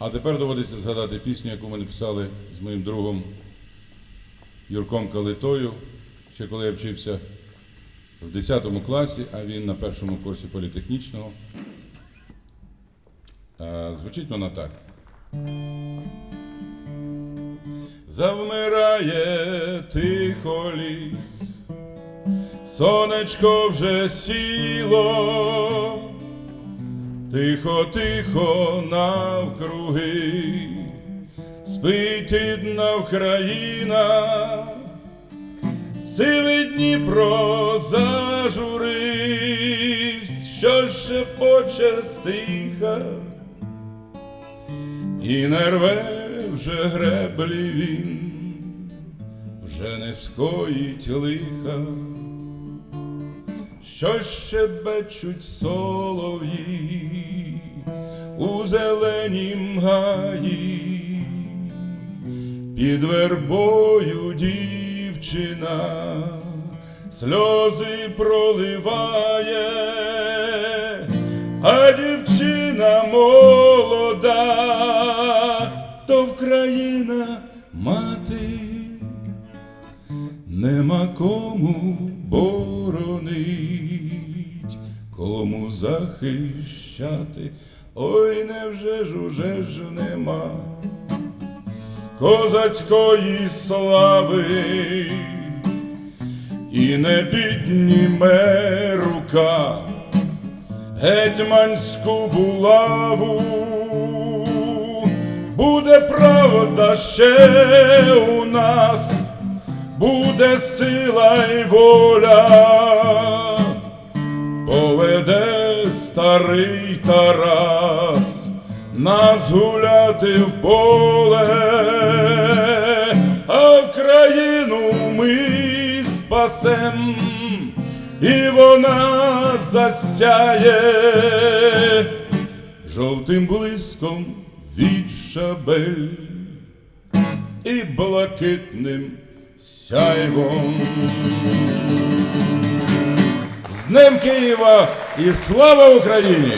А тепер доводиться згадати пісню, яку ми написали з моїм другом Юрком Калитою, ще коли я вчився в 10 класі, а він на першому курсі політехнічного. Звучить вона так. Завмирає тихо ліс, сонечко вже сіло, тихо, тихо навкруги, спить рідна Україна, сивий Дніпро зажуривсь, що шепоче стиха, і не рве вже греблі він, вже не скоїть лиха, що щебечуть солов'ї у зеленім гаї, під вербою дівчина сльози проливає, а дівчина молода, то Вкраїна мати, нема кому боронить, кому захищати, ой невже ж уже ж нема козацької слави, і не підніме рука гетьманську булаву, буде правда ще у нас, буде сила й воля, старий Тарас нас гуляти в поле, а країну ми спасем, і вона засяє жовтим блиском від шабель і блакитним сяйвом. Днем Києва і слава Україні!